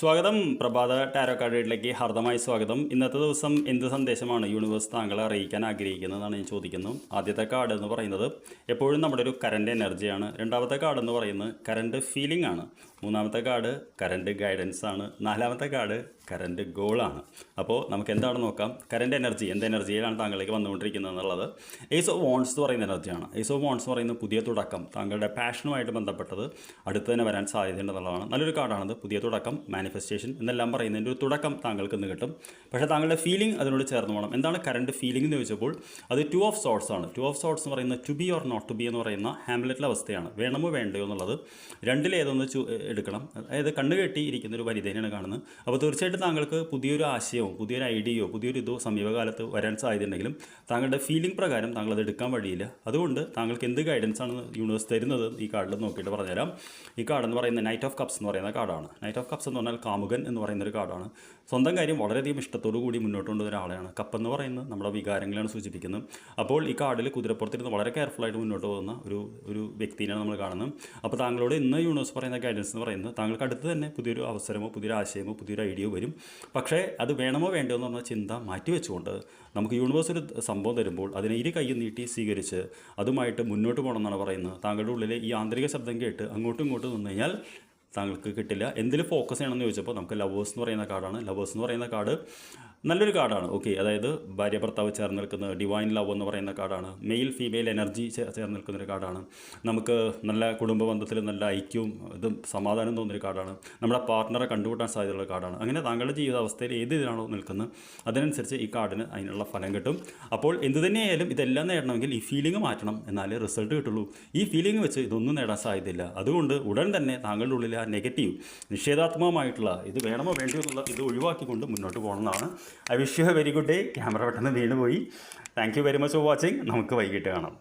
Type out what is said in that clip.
സ്വാഗതം പ്രഭാത ടാരോ കാർഡിലേക്ക് ഹാർദമായി സ്വാഗതം. ഇന്നത്തെ ദിവസം എന്ത് സന്ദേശമാണ് യൂണിവേഴ്സ് താങ്കളെ അറിയിക്കാൻ ആഗ്രഹിക്കുന്നതെന്നാണ് ഞാൻ ചോദിക്കുന്നത് ആദ്യത്തെ കാർഡ് എന്ന് പറയുന്നത് എപ്പോഴും നമ്മുടെ ഒരു കറണ്ട് എനർജിയാണ് രണ്ടാമത്തെ കാർഡ് എന്ന് പറയുന്നത് കറണ്ട് ഫീലിംഗ് ആണ്. മൂന്നാമത്തെ കാർഡ് കറണ്ട് ഗൈഡൻസ് ആണ്. നാലാമത്തെ കാർഡ് കറണ്ട് ഗോളാണ് അപ്പോൾ നമുക്ക് എന്താണ് നോക്കാം? കറണ്ട് എനർജി എന്ത് എനർജിയിലാണ് താങ്കളിലേക്ക് വന്നുകൊണ്ടിരിക്കുന്നത് എന്നുള്ളത്. ഏസ് ഓഫ് വോൺസ് എന്ന് പറയുന്ന എനർജിയാണ് ഏസ് ഓഫ് വോൺസ് എന്ന് പറയുന്നത് പുതിയ തുടക്കം. താങ്കളുടെ പാഷനുമായിട്ട് ബന്ധപ്പെട്ടത് അടുത്ത് തന്നെ വരാൻ സാധ്യതയുണ്ടെന്നുള്ളതാണ് നല്ലൊരു കാർഡാണത് പുതിയ തുടക്കം മാനിഫെസ്റ്റേഷൻ എന്നെല്ലാം പറയുന്നതിന്റെ ഒരു തുടക്കം താങ്കൾക്ക് ഇന്ന് കിട്ടും. പക്ഷേ താങ്കളുടെ ഫീലിംഗ് അതിനോട് ചേർന്ന് പോകണം. എന്താണ് കറണ്ട് ഫീലിംഗ് എന്ന് ചോദിച്ചപ്പോൾ അത് ടു ഓഫ് സോട്ട്സ് ആണ്. ടു ഓഫ് സോട്ട്സ് എന്ന് പറയുന്നത് to be or not to be എന്ന് പറയുന്ന ഹാംലെറ്റിലെ അവസ്ഥയാണ്. വേണമോ വേണ്ടയോ എന്നുള്ളത് രണ്ടിലേതൊന്ന് എടുക്കണം. അതായത് കണ്ണു കെട്ടി ഇരിക്കുന്ന ഒരു വനിതേനെയാണ് കാണുന്നത്. അപ്പോൾ തീർച്ചയായിട്ടും താങ്കൾക്ക് പുതിയൊരു ആശയവും പുതിയൊരു ഐഡിയയോ പുതിയൊരു ഇതോ സമീപകാലത്ത് വരാൻ സാധ്യതയുണ്ടെങ്കിലും താങ്കളുടെ ഫീലിംഗ് പ്രകാരം താങ്കൾ അത് എടുക്കാൻ വഴിയില്ല. അതുകൊണ്ട് താങ്കൾക്ക് എന്ത് ഗൈഡൻസ് ആണ് യൂണിവേഴ്സ് തരുന്നത് ഈ കാർഡിൽ നോക്കിയിട്ട് പറഞ്ഞുതരാം. ഈ കാർഡ് എന്ന് പറയുന്നത് നൈറ്റ് ഓഫ് കപ്സ് എന്ന് പറയുന്ന കാർഡാണ് നൈറ്റ് ഓഫ് കപ്സ് എന്ന് പറഞ്ഞാൽ കാമുകൻ എന്ന് പറയുന്ന ഒരു കാർഡാണ് സ്വന്തം കാര്യം വളരെയധികം ഇഷ്ടത്തോടു കൂടി മുന്നോട്ട് കൊണ്ടുവരുന്ന ഒരാളെയാണ്. കപ്പ് എന്ന് പറയുന്നത് നമ്മുടെ വികാരങ്ങളെയാണ് സൂചിപ്പിക്കുന്നത്. അപ്പോൾ ഈ കാർഡിൽ കുതിരപ്പുറത്തിരുന്ന് വളരെ കെയർഫുള്ളായിട്ട് മുന്നോട്ട് പോകുന്ന ഒരു ഒരു വ്യക്തിനെയാണ് നമ്മൾ കാണുന്നത്. അപ്പോൾ താങ്കളോട് ഇന്ന് യൂണിവേഴ്സ് പറയുന്ന ഗൈഡൻസ് എന്ന് പറയുന്നത് താങ്കൾക്ക് അടുത്ത് തന്നെ പുതിയൊരു അവസരമോ പുതിയൊരു ആശയമോ പുതിയൊരു ഐഡിയയോ വരും. പക്ഷേ അത് വേണമോ വേണ്ടോ എന്ന് പറഞ്ഞ ചിന്ത മാറ്റി വെച്ചുകൊണ്ട് നമുക്ക് യൂണിവേഴ്സ് ഒരു സംഭവം തരുമ്പോൾ അതിനെ ഇരു കൈ നീട്ടി സ്വീകരിച്ച് അതുമായിട്ട് മുന്നോട്ട് പോകണം എന്നാണ് പറയുന്നത്. താങ്കളുടെ ഉള്ളിലെ ഈ ആന്തരിക ശബ്ദം കേട്ട് അങ്ങോട്ടും ഇങ്ങോട്ടും നിന്ന് കഴിഞ്ഞാൽ താങ്കൾക്ക് കിട്ടില്ല. എന്തിൽ ഫോക്കസ് ചെയ്യണമെന്ന് ചോദിച്ചപ്പോൾ നമുക്ക് ലവേഴ്സ് എന്ന് പറയുന്ന കാർഡാണ് ലവേഴ്സ് എന്ന് പറയുന്ന കാർഡ് നല്ലൊരു കാർഡാണ്. ഓക്കെ അതായത് ഭാര്യ ഭർത്താവ് ചേർന്ന് നിൽക്കുന്ന ഡിവൈൻ ലവ് എന്ന് പറയുന്ന കാർഡാണ്. മെയിൽ ഫീമെയിൽ എനർജി ചേർന്ന് നിൽക്കുന്ന ഒരു കാർഡാണ്. നമുക്ക് നല്ല കുടുംബ ബന്ധത്തിൽ നല്ല ഐക്യവും ഇതും സമാധാനം തോന്നുന്നൊരു കാർഡാണ്. നമ്മുടെ പാർട്ട്ണറെ കണ്ടുകൂട്ടാൻ സാധ്യതയുള്ള കാർഡാണ്. അങ്ങനെ താങ്കളുടെ ജീവിതാവസ്ഥയിൽ ഏത് ഇതിലാണോ നിൽക്കുന്നത് അതിനനുസരിച്ച് ഈ കാർഡിന് അതിനുള്ള ഫലം കിട്ടും. അപ്പോൾ എന്ത് തന്നെയായാലും ഇതെല്ലാം നേടണമെങ്കിൽ ഈ ഫീലിംഗ് മാറ്റണം എന്നാലേ റിസൾട്ട് കിട്ടുള്ളൂ. ഈ ഫീലിംഗ് വെച്ച് ഇതൊന്നും നേടാൻ സാധ്യതയില്ല. അതുകൊണ്ട് ഉടൻ തന്നെ താങ്കളുടെ ഉള്ളിൽ ആ നെഗറ്റീവ് നിഷേധാത്മകമായിട്ടുള്ള ഇത് വേണമോ വേണ്ടിയോ എന്നുള്ള ഇത് ഒഴിവാക്കിക്കൊണ്ട് മുന്നോട്ട് പോകണമെന്നാണ് I wish you a very good day camera പെട്ടെന്ന് വീണ് പോയി thank you very much for watching നമുക്ക് വൈകിട്ട് കാണാം.